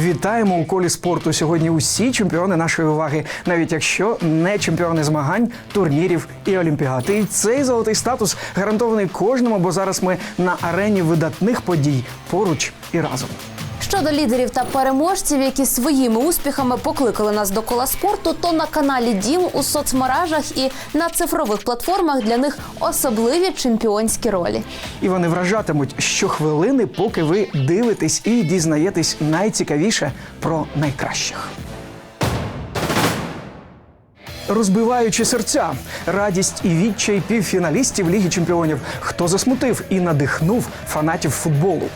Вітаємо у колі спорту. Сьогодні усі чемпіони нашої уваги, навіть якщо не чемпіони змагань, турнірів і олімпіад. І цей золотий статус гарантований кожному, бо зараз ми на арені видатних подій поруч і разом. Щодо лідерів та переможців, які своїми успіхами покликали нас до кола спорту, то на каналі Дім у соцмережах і на цифрових платформах для них особливі чемпіонські ролі. І вони вражатимуть щохвилини, поки ви дивитесь і дізнаєтесь найцікавіше про найкращих. Розбиваючи серця, радість і відчай півфіналістів Ліги Чемпіонів, хто засмутив і надихнув фанатів футболу.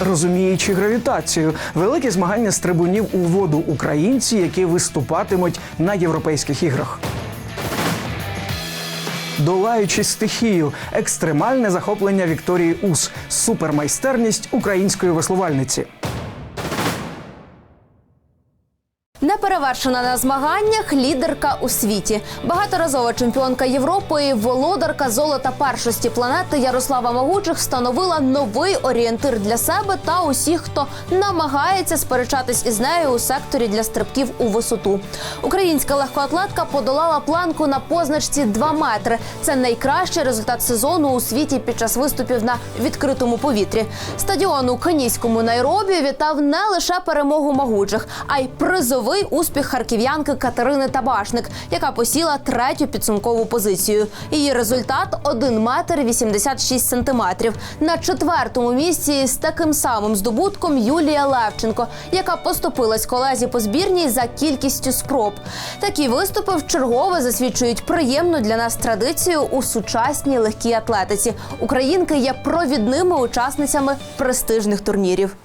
Розуміючи гравітацію, великі змагання стрибунів у воду українці, які виступатимуть на європейських іграх. Долаючи стихію, екстремальне захоплення Вікторії Ус, супермайстерність української веслувальниці. Неперевершена на змаганнях лідерка у світі, багаторазова чемпіонка Європи, володарка золота першості планети Ярослава Могучих встановила новий орієнтир для себе та усіх, хто намагається сперечатись із нею у секторі для стрибків у висоту. Українська легкоатлетка подолала планку на позначці 2 метри. Це найкращий результат сезону у світі під час виступів на відкритому повітрі. Стадіон у кенійському Найробі вітав не лише перемогу Могучих, а й призовий успіх харків'янки Катерини Табашник, яка посіла третю підсумкову позицію. Її результат 1 метр 86 сантиметрів. На четвертому місці з таким самим здобутком Юлія Левченко, яка поступилась колезі по збірній за кількістю спроб. Такі виступи вчергове засвідчують приємну для нас традицію у сучасній легкій атлетиці. Українки є провідними учасницями престижних турнірів.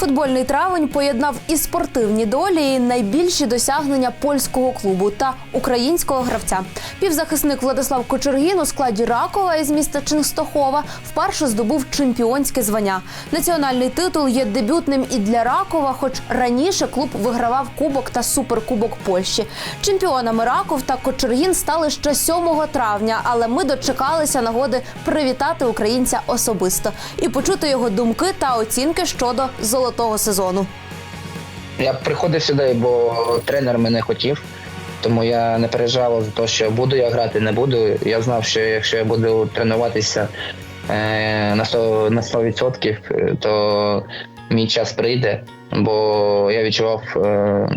Футбольний травень поєднав і спортивні долі, і найбільші досягнення польського клубу та українського гравця. Півзахисник Владислав Кочергін у складі Ракова із міста Чинстохова вперше здобув чемпіонське звання. Національний титул є дебютним і для Ракова, хоч раніше клуб вигравав кубок та суперкубок Польщі. Чемпіонами Раков та Кочергін стали ще 7 травня, але ми дочекалися нагоди привітати українця особисто і почути його думки та оцінки щодо золотого сезону. Я приходив сюди, бо тренер мене хотів, тому я не переживав за те, що буду я грати, не буду. Я знав, що якщо я буду тренуватися е, на 100%, на 100%, е, то мій час прийде, бо я відчував, е,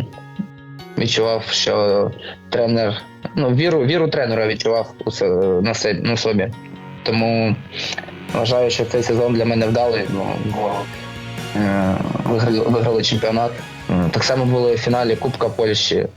відчував, що тренер, ну, віру, віру тренера відчував на, собі. Тому вважаю, що цей сезон для мене вдалий, ну, виграли, виграли чемпіонат. Е, Так само було і в фіналі Кубка Польщі.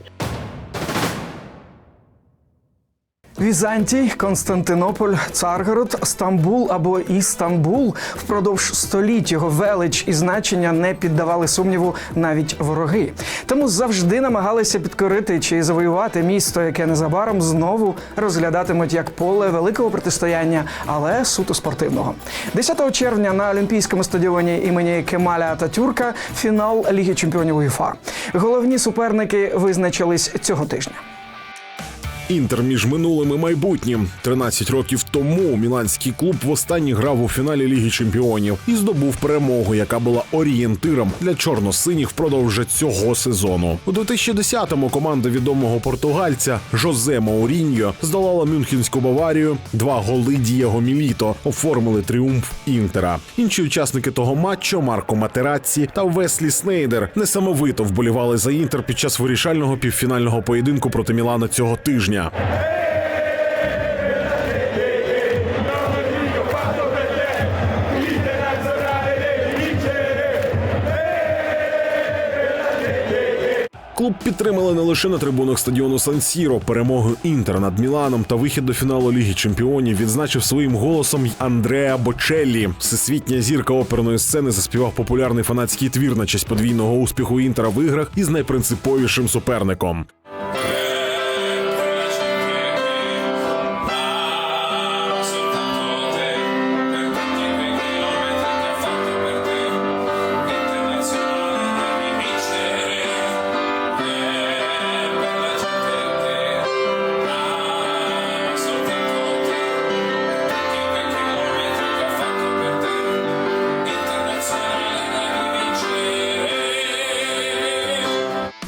Візантій, Константинополь, Царгород, Стамбул або Істанбул впродовж століть його велич і значення не піддавали сумніву навіть вороги. Тому завжди намагалися підкорити чи завоювати місто, яке незабаром знову розглядатимуть як поле великого протистояння, але суто спортивного. 10 червня на Олімпійському стадіоні імені Кемаля Ататюрка фінал Ліги Чемпіонів УЄФА. Головні суперники визначились цього тижня. Інтер між минулим і майбутнім. 13 років тому міланський клуб востаннє грав у фіналі Ліги Чемпіонів і здобув перемогу, яка була орієнтиром для чорно-синіх впродовж цього сезону. У 2010-му команда відомого португальця Жозе Мауріньо здолала Мюнхенську Баварію. Два голи Дієго Міліто оформили тріумф Інтера. Інші учасники того матчу Марко Матерацці та Веслі Снейдер несамовито вболівали за інтер під час вирішального півфінального поєдинку проти Мілана цього тижня. Підтримали не лише на трибунах стадіону Сан-Сіро. Перемогу Інтер над Міланом та вихід до фіналу Ліги Чемпіонів відзначив своїм голосом Андреа Бочеллі. Всесвітня зірка оперної сцени заспівав популярний фанатський твір на честь подвійного успіху Інтера в іграх із найпринциповішим суперником.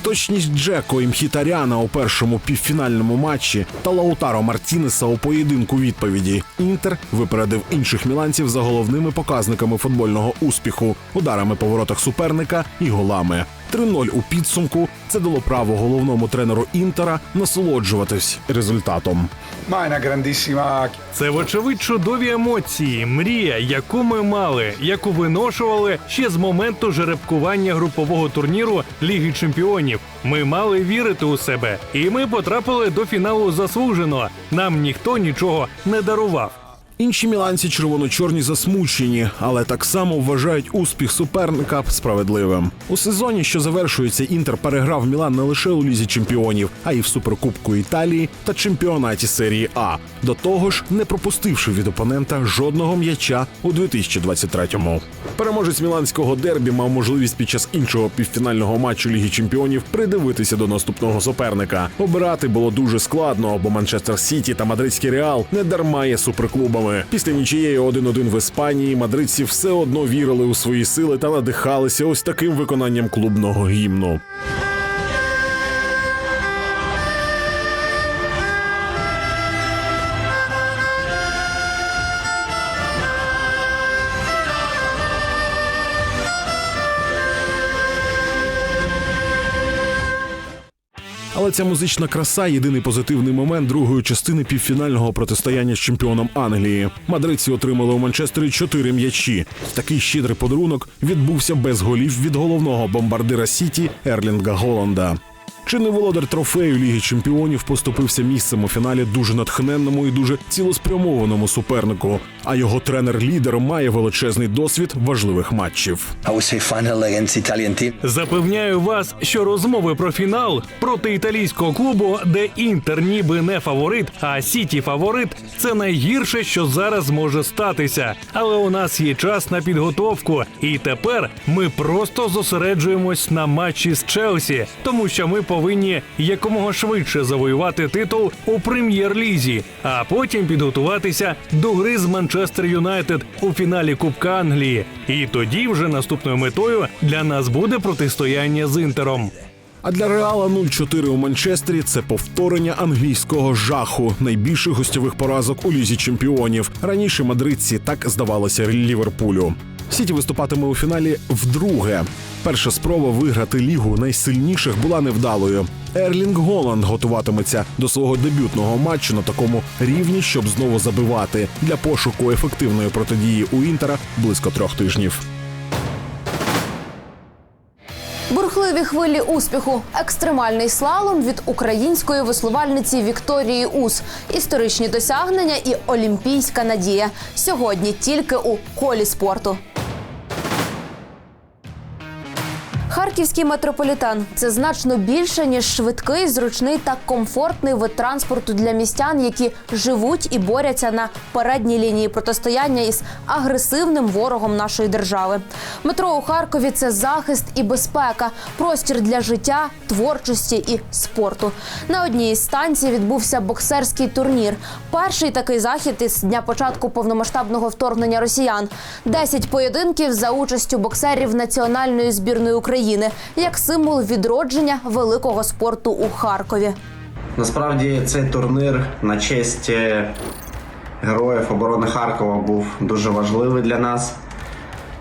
Неточність Джеко Імхітаряна у першому півфінальному матчі та Лаутаро Мартінеса у поєдинку відповіді. Інтер випередив інших міланців за головними показниками футбольного успіху, ударами по воротах суперника і голами. 3-0 у підсумку це дало право головному тренеру Інтера насолоджуватись результатом. È Це, вочевидь, чудові емоції, мрія, яку ми мали, яку виношували ще з моменту жеребкування групового турніру Ліги Чемпіонів. Ми мали вірити у себе, і ми потрапили до фіналу заслужено. Нам ніхто нічого не дарував. Інші міланці червоно-чорні засмучені, але так само вважають успіх суперника справедливим. У сезоні, що завершується, інтер переграв Мілан не лише у лізі чемпіонів, а й в суперкубку Італії та чемпіонаті серії А. До того ж, не пропустивши від опонента жодного м'яча у 2023-му. Переможець міланського дербі мав можливість під час іншого півфінального матчу Ліги Чемпіонів придивитися до наступного суперника. Обирати було дуже складно, бо Манчестер Сіті та Мадридський Реал не дарма є суперклубами. Після нічієї 1-1 в Іспанії мадридці все одно вірили у свої сили та надихалися ось таким виконанням клубного гімну. Але ця музична краса єдиний позитивний момент другої частини півфінального протистояння з чемпіоном Англії. Мадридці отримали у Манчестері чотири м'ячі. Такий щедрий подарунок відбувся без голів від головного бомбардира Сіті Ерлінга Голланда. Чинний володар трофею Ліги Чемпіонів поступився місцем у фіналі дуже натхненному і дуже цілеспрямованому супернику. А його тренер-лідер має величезний досвід важливих матчів. Запевняю вас, що розмови про фінал проти італійського клубу, де інтер ніби не фаворит, а Сіті фаворит, це найгірше, що зараз може статися. Але у нас є час на підготовку, і тепер ми просто зосереджуємось на матчі з Челсі, тому що ми повинні якомога швидше завоювати титул у прем'єр-лізі, а потім підготуватися до гри з Манчестер Юнайтед у фіналі Кубка Англії. І тоді вже наступною метою для нас буде протистояння з інтером. А для Реала 0-4 у Манчестері це повторення англійського жаху, найбільших гостьових поразок у лізі чемпіонів. Раніше мадридці так здавалося Ліверпулю. Сіті виступатиме у фіналі вдруге. Перша спроба виграти лігу найсильніших була невдалою. Ерлінг Голланд готуватиметься до свого дебютного матчу на такому рівні, щоб знову забивати для пошуку ефективної протидії у інтера близько трьох тижнів. Бурхливі хвилі успіху, екстремальний слалом від української веслувальниці Вікторії Ус, історичні досягнення і олімпійська надія. Сьогодні тільки у колі спорту. Харківський метрополітен це значно більше ніж швидкий, зручний та комфортний вид транспорту для містян, які живуть і борються на передній лінії протистояння із агресивним ворогом нашої держави. Метро у Харкові це захист і безпека, простір для життя, творчості і спорту. На одній із станцій відбувся боксерський турнір. Перший такий захід із дня початку повномасштабного вторгнення росіян. Десять поєдинків за участю боксерів національної збірної України як символ відродження великого спорту у Харкові. Насправді цей турнір на честь е, героїв оборони Харкова був дуже важливий для нас,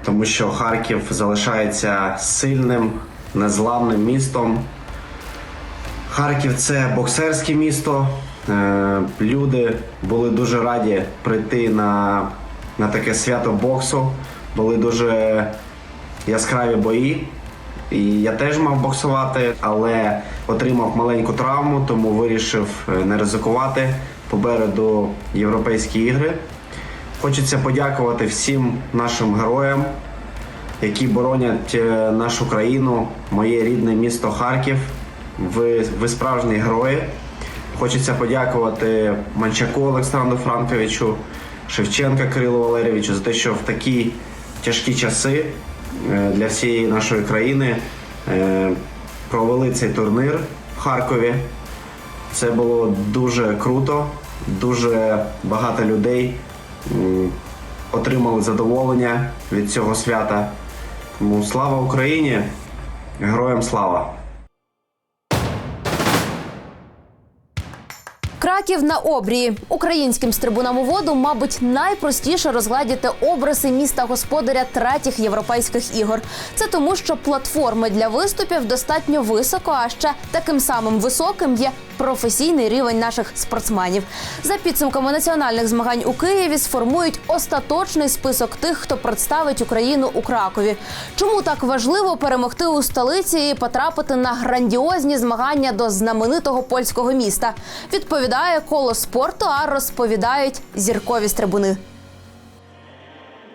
тому що Харків залишається сильним, незламним містом. Харків це боксерське місто. Е, Люди були дуже раді прийти на, на таке свято боксу. Були дуже яскраві бої. І я теж мав боксувати, але отримав маленьку травму, тому вирішив е, не ризикувати попереду європейські ігри. Хочеться подякувати всім нашим героям, які боронять е, нашу країну, моє рідне місто Харків. Ви, ви справжні герої. Хочеться подякувати Манчаку Олександру Франковичу, Шевченка Кирилу Валерійовичу за те, що в такі тяжкі часи для всієї нашої країни е, провели цей турнір в Харкові. Це було дуже круто, дуже багато людей отримали задоволення від цього свята. Тому слава Україні! Героям слава! Краків на обрії українським стрибунам у воду, мабуть, найпростіше розгладіти образи міста господаря третіх європейських ігор. Це тому, що платформи для виступів достатньо високо, а ще таким самим високим є професійний рівень наших спортсменів. За підсумками національних змагань у Києві сформують остаточний список тих, хто представить Україну у Кракові. Чому так важливо перемогти у столиці і потрапити на грандіозні змагання до знаменитого польського міста? Відповідає коло спорту, а розповідають зіркові стрибуни.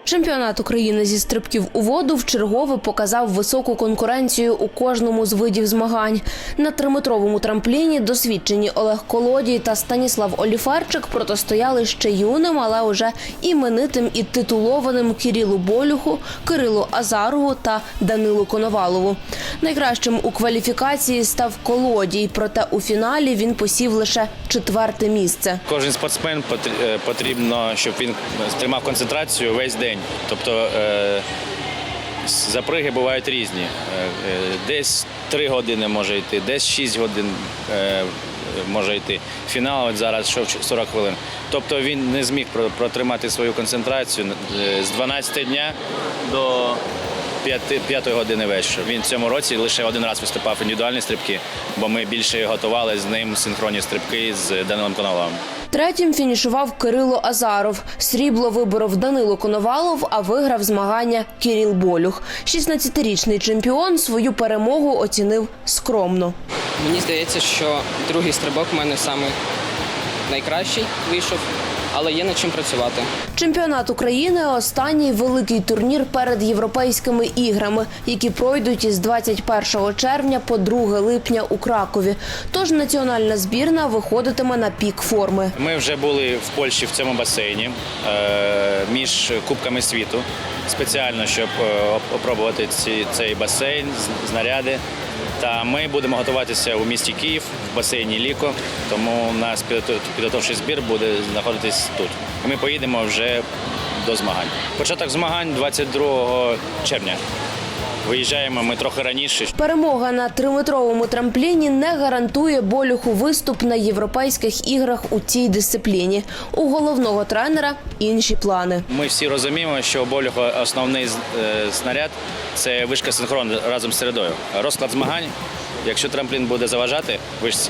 Чемпіонат України зі стрибків у воду вчергове показав високу конкуренцію у кожному з видів змагань. На триметровому трампліні досвідчені Олег Колодій та Станіслав Оліферчик протистояли ще юним, але уже іменитим і титулованим Кирилу Болюху, Кирилу Азарову та Данилу Коновалову. Найкращим у кваліфікації став Колодій, проте у фіналі він посів лише четверте місце. Кожен спортсмен е, потрібно, щоб він тримав концентрацію весь день. Тобто е, заприги бувають різні. Е, е, Десь 3 години може йти, десь 6 годин може йти. Фінал от зараз йшов 40 хвилин. Тобто він не зміг протримати свою концентрацію з 12 дня до 5, 5 години вечора. Він в цьому році лише один раз виступав індивідуальні стрибки, бо ми більше готували з ним синхронні стрибки з Данилом Коновалом. Третім фінішував Кирило Азаров. Срібло виборов Данило Коновалов, а виграв змагання Кіріл Болюх. 16-річний чемпіон свою перемогу оцінив скромно. Мені здається, що другий стрибок в мене саме найкращий вийшов, але є над чим працювати. Чемпіонат України останній великий турнір перед європейськими іграми, які пройдуть із 21 червня по 2 липня у Кракові. Тож національна збірна виходитиме на пік форми. Ми вже були в Польщі в цьому басейні е, між Кубками світу спеціально, щоб е, опробувати ці, цей басейн, знаряди. Та ми будемо готуватися у місті Київ в басейні Ліко, тому нас підготовчий збір буде знаходитись тут. Ми поїдемо вже до змагань. Початок змагань 22 червня. Виїжджаємо ми трохи раніше, Перемога на триметровому трампліні не гарантує болюху виступ на європейських іграх у цій дисципліні. У головного тренера інші плани. Ми всі розуміємо, що у Болюха основний е, снаряд це вишка синхрон разом з середою. Розклад змагань, якщо трамплін буде заважати вишці,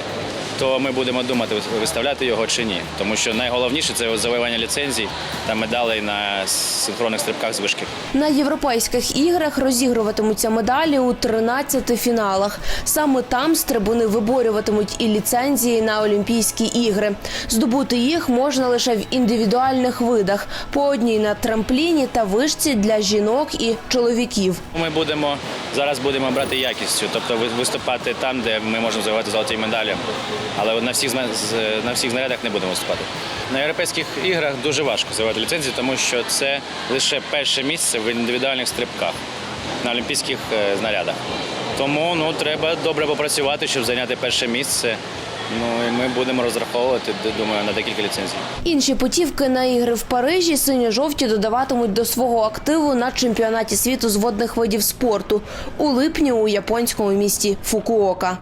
то ми будемо думати, виставляти його чи ні. Тому що найголовніше це завоювання ліцензій та медалей на синхронних стрибках з вишки. На європейських іграх розігруватимуться медалі у 13 фіналах. Саме там стрибуни виборюватимуть і ліцензії на Олімпійські ігри. Здобути їх можна лише в індивідуальних видах, по одній на трампліні та вишці для жінок і чоловіків. Ми будемо зараз будемо брати якістю, тобто ви- виступати там, де ми можемо завоювати золоті медалі. Але на всіх на всіх знарядах не будемо виступати. На європейських іграх дуже важко завоювати ліцензію, тому що це лише перше місце в індивідуальних стрибках на олімпійських е, знарядах. Тому ну треба добре попрацювати, щоб зайняти перше місце. Ну і ми будемо розраховувати, думаю, на декілька ліцензій. Інші путівки на ігри в Парижі синьо-жовті додаватимуть до свого активу на чемпіонаті світу з водних видів спорту у липні у японському місті Фукуока.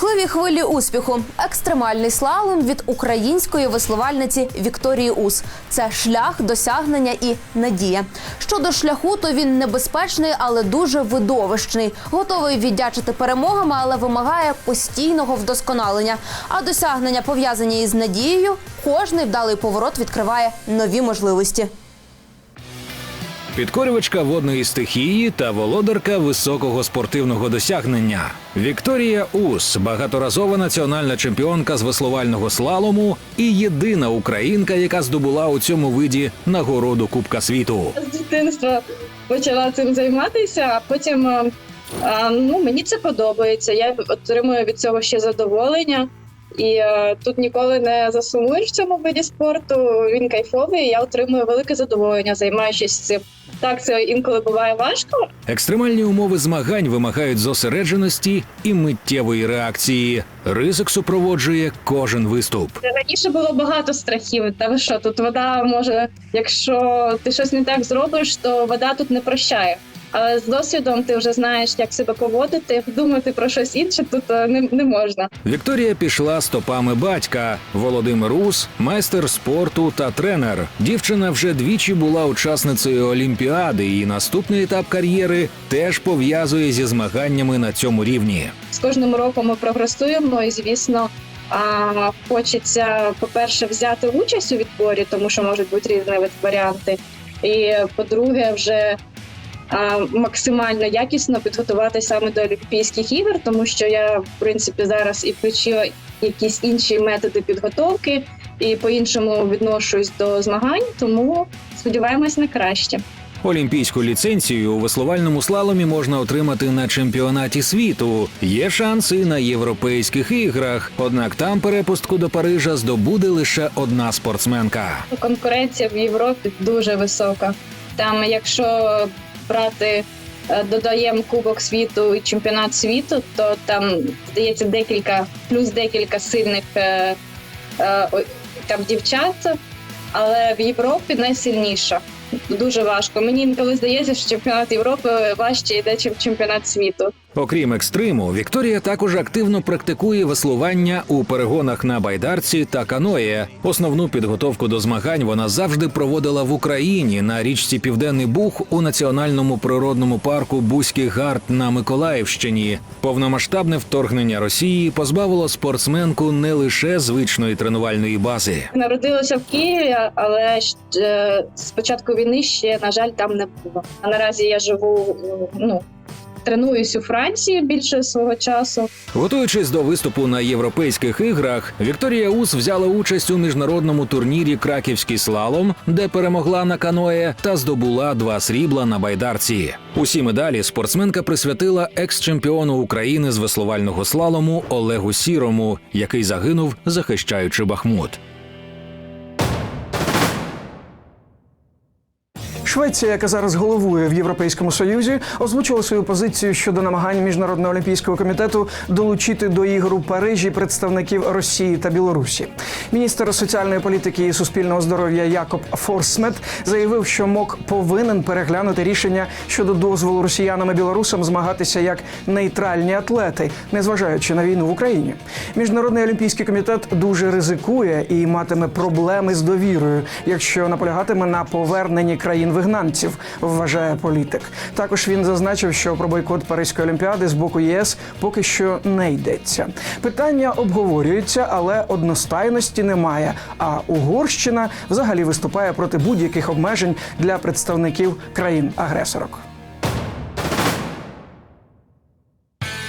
Бурхливі хвилі успіху. Екстремальний слалом від української веслувальниці Вікторії Ус. Це шлях, досягнення і надія. Щодо шляху, то він небезпечний, але дуже видовищний. Готовий віддячити перемогами, але вимагає постійного вдосконалення. А досягнення пов'язані із надією. Кожний вдалий поворот відкриває нові можливості. Підкорювачка водної стихії та володарка високого спортивного досягнення. Вікторія Ус, багаторазова національна чемпіонка з веслувального слалому і єдина українка, яка здобула у цьому виді нагороду Кубка світу. з дитинства почала цим займатися, а потім е, е, ну, мені це подобається. Я отримую від цього ще задоволення. І е, тут ніколи не засумуєш в цьому виді спорту. Він кайфовий. і Я отримую велике задоволення, займаючись цим. Так, це інколи буває важко, Екстремальні умови змагань вимагають зосередженості і миттєвої реакції. Ризик супроводжує кожен виступ. Раніше було багато страхів. Та ви що, тут вода може, якщо ти щось не так зробиш, то вода тут не прощає. Але з досвідом ти вже знаєш, як себе поводити. Думати про щось інше тут е, не, не можна. Вікторія пішла стопами батька. Володимир Ус, майстер спорту та тренер. Дівчина вже двічі була учасницею Олімпіади, і наступний етап кар'єри теж пов'язує зі змаганнями на цьому рівні. З кожним роком ми прогресуємо, і звісно, а, хочеться, по-перше, взяти участь у відборі, тому що можуть бути різні варіанти. І по-друге, вже максимально якісно підготуватися саме до Олімпійських ігор, тому що я, в принципі, зараз і включила якісь інші методи підготовки і по-іншому відношусь до змагань, тому сподіваємось на краще. Олімпійську ліцензію у веслувальному слаломі можна отримати на чемпіонаті світу. Є шанси на європейських іграх. Однак там перепустку до Парижа здобуде лише одна спортсменка. Конкуренція в Європі дуже висока. Там, якщо брати, е, додаємо Кубок світу і чемпіонат світу, то там здається декілька, плюс декілька сильних е, е, там дівчат, але в Європі найсильніша. Дуже важко. Мені інколи здається, що чемпіонат Європи важче йде, ніж чемпіонат світу. Окрім екстриму, Вікторія також активно практикує веслування у перегонах на байдарці та каное. Основну підготовку до змагань вона завжди проводила в Україні на річці Південний Буг у національному природному парку Бузький Гард на Миколаївщині. Повномасштабне вторгнення Росії позбавило спортсменку не лише звичної тренувальної бази. Народилася в Києві, але е, з початку війни ще, на жаль, там не було. А наразі я живу, ну, тренуюсь у Франції більше свого часу. Готуючись до виступу на європейських іграх, Вікторія Ус взяла участь у міжнародному турнірі Краківський слалом, де перемогла на каное та здобула два срібла на байдарці. Усі медалі спортсменка присвятила екс-чемпіону України з веслувального слалому Олегу Сірому, який загинув, захищаючи Бахмут. Швеція, яка зараз головує в Європейському Союзі, озвучила свою позицію щодо намагань міжнародного олімпійського комітету долучити до ігор у Парижі представників Росії та Білорусі. Міністр соціальної політики і суспільного здоров'я Якоб Форсмет заявив, що МОК повинен переглянути рішення щодо дозволу росіянам і білорусам змагатися як нейтральні атлети, незважаючи на війну в Україні. Міжнародний олімпійський комітет дуже ризикує і матиме проблеми з довірою, якщо наполягатиме на поверненні країн вигнанців, вважає політик. Також він зазначив, що про бойкот Паризької олімпіади з боку ЄС поки що не йдеться. Питання обговорюється, але одностайності немає. А Угорщина взагалі виступає проти будь-яких обмежень для представників країн-агресорок.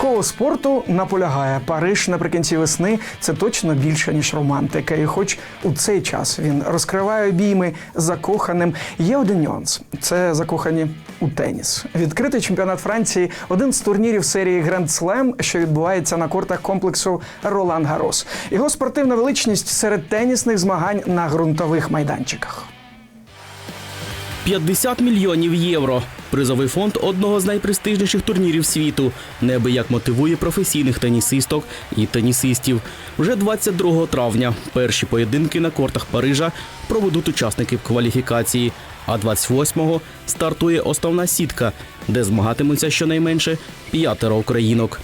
Коло спорту наполягає Париж наприкінці весни. Це точно більше ніж романтика. І хоч у цей час він розкриває обійми закоханим. Є один нюанс: це закохані у теніс. Відкритий чемпіонат Франції один з турнірів серії Гранд Слем, що відбувається на кортах комплексу Ролан Гарос. Його спортивна величність серед тенісних змагань на ґрунтових майданчиках. 50 мільйонів євро. Призовий фонд одного з найпрестижніших турнірів світу. Неабияк мотивує професійних тенісисток і тенісистів. Вже 22 травня перші поєдинки на кортах Парижа проведуть учасники кваліфікації. А 28-го стартує основна сітка, де змагатимуться щонайменше п'ятеро українок.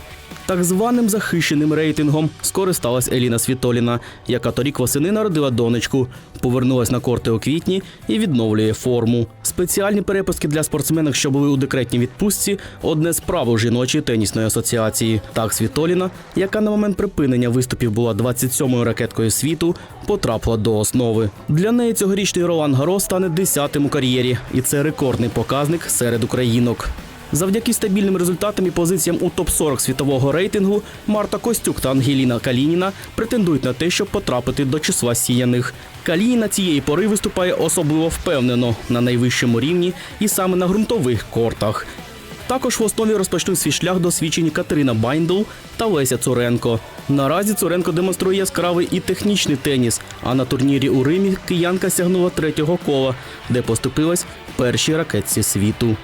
Так званим захищеним рейтингом скористалась Еліна Світоліна, яка торік восени народила донечку, повернулась на корти у квітні і відновлює форму. Спеціальні перепустки для спортсменок, що були у декретній відпустці, одне з правил жіночої тенісної асоціації. Так, Світоліна, яка на момент припинення виступів була 27-ю ракеткою світу, потрапила до основи. Для неї цьогорічний Ролан Гарос стане 10-тим у кар'єрі, і це рекордний показник серед українок. Завдяки стабільним результатам і позиціям у топ-40 світового рейтингу Марта Костюк та Ангеліна Калініна претендують на те, щоб потрапити до числа сіяних. Калініна цієї пори виступає особливо впевнено на найвищому рівні і саме на ґрунтових кортах. Також в основі розпочнуть свій шлях досвідчені Катерина Байндл та Леся Цуренко. Наразі Цуренко демонструє яскравий і технічний теніс. А на турнірі у Римі киянка сягнула третього кола, де поступилась першій ракетці світу.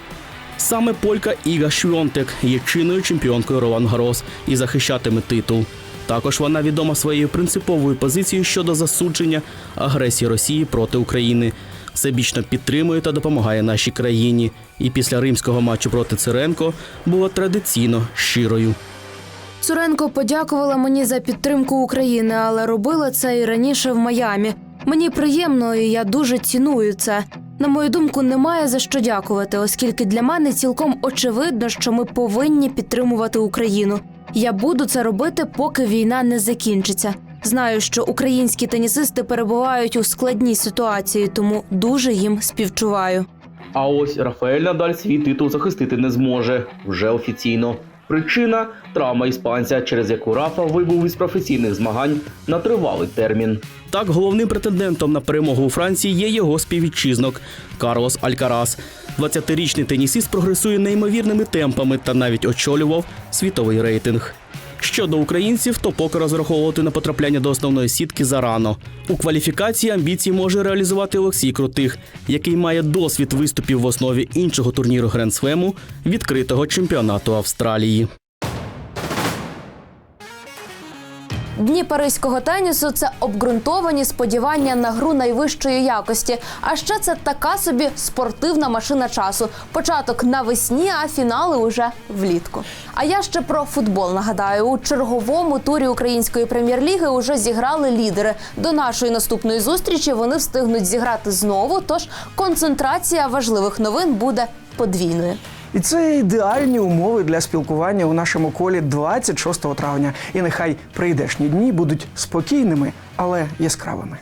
Саме полька Іга Швьонтек є чинною чемпіонкою Ролан Гарос і захищатиме титул. Також вона відома своєю принциповою позицією щодо засудження агресії Росії проти України. всебічно підтримує та допомагає нашій країні. І після римського матчу проти Циренко була традиційно щирою. Цуренко подякувала мені за підтримку України, але робила це і раніше в Майамі. Мені приємно, і я дуже ціную це. На мою думку, немає за що дякувати, оскільки для мене цілком очевидно, що ми повинні підтримувати Україну. Я буду це робити, поки війна не закінчиться. Знаю, що українські тенісисти перебувають у складній ситуації, тому дуже їм співчуваю. А ось Рафаель Надаль свій титул захистити не зможе вже офіційно. Причина травма іспанця, через яку Рафа вибув із професійних змагань на тривалий термін. Так, головним претендентом на перемогу у Франції є його співвітчизнок Карлос Алькарас. 20-річний тенісист прогресує неймовірними темпами та навіть очолював світовий рейтинг. Щодо українців, то поки розраховувати на потрапляння до основної сітки зарано. У кваліфікації амбіції може реалізувати Олексій Крутих, який має досвід виступів в основі іншого турніру Гранд-Свему відкритого чемпіонату Австралії. Дні паризького тенісу це обґрунтовані сподівання на гру найвищої якості. А ще це така собі спортивна машина часу. Початок навесні, а фінали уже влітку. А я ще про футбол нагадаю. У черговому турі української прем'єр-ліги уже зіграли лідери. До нашої наступної зустрічі вони встигнуть зіграти знову. Тож концентрація важливих новин буде подвійною. І це ідеальні умови для спілкування у нашому колі 26 травня. І нехай прийдешні дні будуть спокійними, але яскравими.